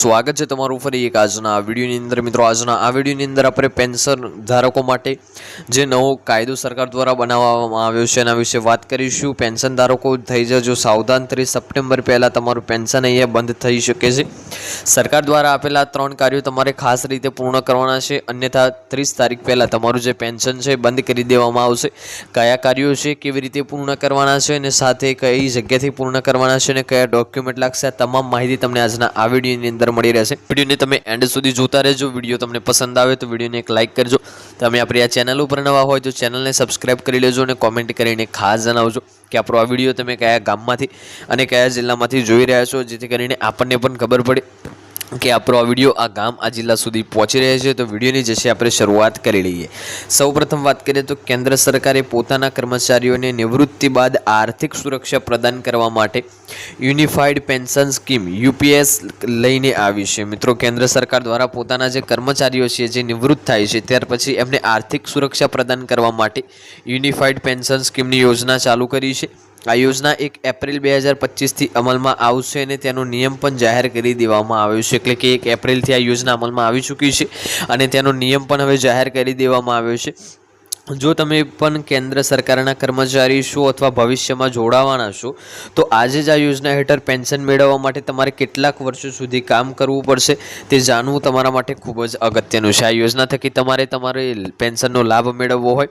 સ્વાગત છે તમારું ફરી એક આજના આ વિડીયોની અંદર. મિત્રો, આજના આ વિડીયોની અંદર આપણે પેન્શન ધારકો માટે જે નવો કાયદો સરકાર દ્વારા બનાવવામાં આવ્યો છે, એના વિશે વાત કરીશું. પેન્શન ધારકો થઈ જજો સાવધાન. ત્રીસ સપ્ટેમ્બર પહેલાં તમારું પેન્શન અહીંયા બંધ થઈ શકે છે. સરકાર દ્વારા આપેલા ત્રણ કાર્યો તમારે ખાસ રીતે પૂર્ણ કરવાના છે. અન્યથા ત્રીસ તારીખ પહેલાં તમારું જે પેન્શન છે બંધ કરી દેવામાં આવશે. કયા કાર્યો છે, કેવી રીતે પૂર્ણ કરવાના છે અને સાથે કઈ જગ્યાથી પૂર્ણ કરવાના છે અને કયા ડોક્યુમેન્ટ લાગશે, આ તમામ માહિતી તમને આજના આ વિડીયોની અંદર મળી રહેશે. વિડીયોને તમે એન્ડ સુધી જોતા રહેજો. વીડિયો તમને પસંદ આવે તો વિડીયોને એક લાઇક કરજો. તમે આપણી આ ચેનલ ઉપર નવા હોય તો ચેનલને સબસ્ક્રાઈબ કરી લેજો અને કોમેન્ટ કરીને ખાસ જણાવજો. કે આપણો આ વીડિયો તમે કયા ગામમાંથી અને કયા જિલ્લામાંથી જોઈ રહ્યા છો? જેથી કરીને આપણને પણ ખબર પડે. કે આપણો આ વીડિયો આ ગામ, આ જિલ્લા સુધી પહોંચી રહ્યા છે. તો વિડીયોની જશે આપણે શરૂઆત કરી લઈએ. સૌપ્રથમ વાત કરીએ તો કેન્દ્ર સરકારે પોતાના કર્મચારીઓને નિવૃત્તિ બાદ આર્થિક સુરક્ષા પ્રદાન કરવા માટે યુનિફાઈડ પેન્શન સ્કીમ, યુપીએસ લઈને આવી છે. મિત્રો, કેન્દ્ર સરકાર દ્વારા પોતાના જે કર્મચારીઓ છે, જે નિવૃત્ત થાય છે, ત્યાર પછી એમને આર્થિક સુરક્ષા પ્રદાન કરવા માટે યુનિફાઈડ પેન્શન સ્કીમની યોજના ચાલુ કરી છે. આ યોજના એક એપ્રિલ બે હજાર પચીસથી અમલમાં આવશે અને તેનો નિયમ પણ જાહેર કરી દેવામાં આવ્યો છે. એટલે કે એક એપ્રિલથી આ યોજના અમલમાં આવી ચૂકી છે અને તેનો નિયમ પણ હવે જાહેર કરી દેવામાં આવ્યો છે. જો તમે પણ કેન્દ્ર સરકારના કર્મચારી છો અથવા ભવિષ્યમાં જોડાવાના છો, તો આજે જ આ યોજના હેઠળ પેન્શન મેળવવા માટે તમારે કેટલાક વર્ષો સુધી કામ કરવું પડશે. તે જાણવું તમારા માટે ખૂબ જ અગત્યનું છે. આ યોજના થકી તમારે તમારે પેન્શનનો લાભ મેળવવો હોય,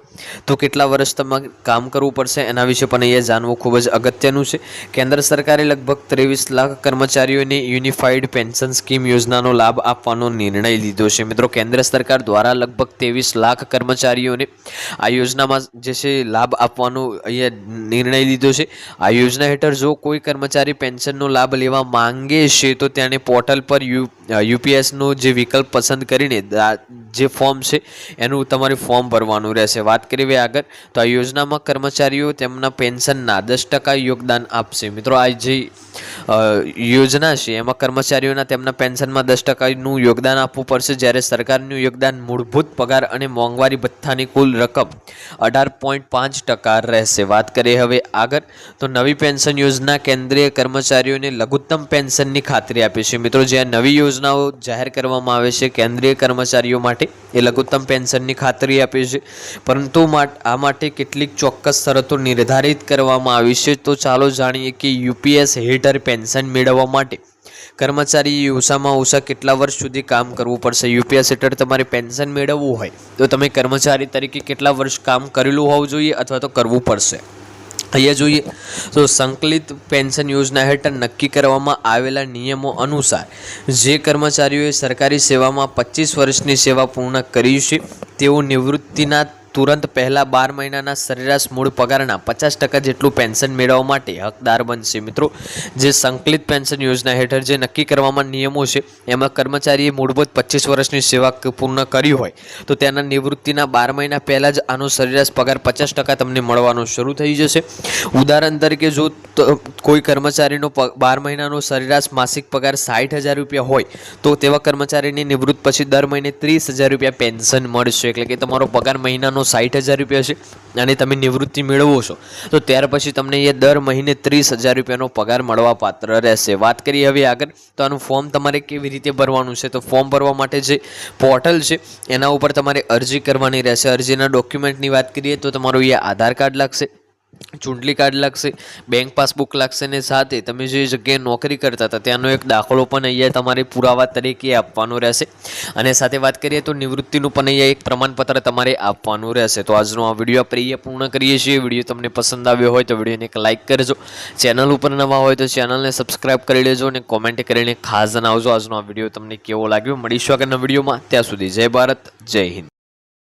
તો કેટલા વર્ષ તમારે કામ કરવું પડશે એના વિશે પણ અહીંયા જાણવું ખૂબ જ અગત્યનું છે. કેન્દ્ર સરકારે લગભગ ત્રેવીસ લાખ કર્મચારીઓને યુનિફાઈડ પેન્શન સ્કીમ યોજનાનો લાભ આપવાનો નિર્ણય લીધો છે. મિત્રો, કેન્દ્ર સરકાર દ્વારા લગભગ ત્રેવીસ લાખ કર્મચારીઓને આ યોજનામાં જે છે, લાભ આપવાનો અહીંયા નિર્ણય લીધો છે. આ યોજના હેઠળ જો કોઈ કર્મચારી પેન્શનનો લાભ લેવા માંગે છે, તો તેને પોર્ટલ પર યુ યુપીએસનો જે વિકલ્પ પસંદ કરીને જે ફોર્મ છે, એનું તમારે ફોર્મ ભરવાનું રહેશે. વાત કરીએ આગળ, તો આ યોજનામાં કર્મચારીઓ તેમના પેન્શનના દસ ટકા યોગદાન આપશે. મિત્રો, આ જે યોજના છે. એમાં કર્મચારીઓના તેમના પેન્શનમાં દસ ટકાનું યોગદાન આપવું પડશે. જ્યારે સરકારનું યોગદાન મૂળભૂત પગાર અને મોંઘવારી ભથ્થાની કુલ રકમ અઢાર પોઈન્ટ પાંચ ટકા રહેશે. વાત કરીએ હવે આગળ, તો નવી પેન્શન યોજના કેન્દ્રીય કર્મચારીઓને લઘુત્તમ પેન્શનની ખાતરી આપે છે. મિત્રો જ્યાં નવી યોજનાઓ જાહેર કરવામાં આવે છે, કેન્દ્રીય કર્મચારીઓ માટે, એ લઘુત્તમ પેન્શનની ખાતરી આપે છે. પરંતુ આ માટે કેટલીક ચોક્કસ શરતો નિર્ધારિત કરવામાં આવી છે. તો ચાલો જાણીએ કે યુપીએસ હેઠળ પેન્શન મેળવવા માટે. કર્મચારીએ ઓછામાં ઓછા કેટલા વર્ષ સુધી કામ કરવું પડશે? યુપીએસ હેઠળ તમારે પેન્શન મેળવવું હોય, તો તમે કર્મચારી તરીકે કેટલા વર્ષ કામ કરેલું હોવું જોઈએ અથવા તો કરવું પડશે? અહીંયા જોઈએ, તો સંકલિત પેન્શન યોજના હેઠળ નક્કી કરવામાં આવેલા નિયમો અનુસાર, જે કર્મચારીઓએ સરકારી સેવામાં પચીસ વર્ષની સેવા પૂર્ણ કરી છે, તેઓ નિવૃત્તિના તુરંત પહેલાં બાર મહિનાના સરેરાશ મૂળ પગારના પચાસ ટકા જેટલું પેન્શન મેળવવા માટે હકદાર બનશે. મિત્રો, જે સંકલિત પેન્શન યોજના હેઠળ જે નક્કી કરવામાં નિયમો છે, એમાં કર્મચારીએ મૂળભૂત પચીસ વર્ષની સેવા પૂર્ણ કરી હોય, તો તેના નિવૃત્તિના બાર મહિના પહેલાં જ આનો સરેરાશ પગાર પચાસ ટકા તમને મળવાનો શરૂ થઈ જશે. ઉદાહરણ તરીકે જો કોઈ કર્મચારીનો બાર મહિનાનો સરેરાશ માસિક પગાર સાઠ હજાર રૂપિયા હોય, તો તેવા કર્મચારીની નિવૃત્ત પછી દર મહિને ત્રીસ હજાર રૂપિયા પેન્શન મળશે. એટલે કે તમારો પગાર મહિનાનો સાઠ હજાર રૂપિયા છે અને તમે નિવૃત્તિ મેળવો છો, તો ત્યાર પછી તમને એ દર મહિને ત્રીસ હજાર રૂપિયાનો પગાર મળવા પાત્ર રહેશે. વાત કરીએ હવે આગળ, તો આનું ફોર્મ તમારે કેવી રીતે ભરવાનું છે? તો ફોર્મ ભરવા માટે જે પોર્ટલ છે, એના ઉપર તમારે અરજી કરવાની રહેશે. અરજીના ડોક્યુમેન્ટની વાત કરીએ તો તમારું એ આધાર કાર્ડ લાગશે ચૂંટણી કાર્ડ લાગશે બેંક પાસબુક લાગશે ને સાથે તમે જે જગ્યાએ નોકરી કરતા હતા, ત્યાંનો એક દાખલો પણ અહીંયા તમારે પુરાવા તરીકે આપવાનો રહેશે. અને સાથે વાત કરીએ તો નિવૃત્તિનું પણ અહીંયા એક પ્રમાણપત્ર તમારે આપવાનું રહેશે. તો આજનો આ વીડિયો આપણે પૂર્ણ કરીએ છીએ. વીડિયો તમને પસંદ આવ્યો હોય તો વિડીયોને એક લાઇક કરજો. ચેનલ ઉપર નવા હોય તો ચેનલને સબસ્ક્રાઇબ કરી લેજો અને કોમેન્ટ કરીને ખાસ જણાવજો આજનો આ વીડિયો તમને કેવો લાગ્યો. મળીશું આગળના વિડીયોમાં. ત્યાં સુધી જય ભારત, જય હિન્દ.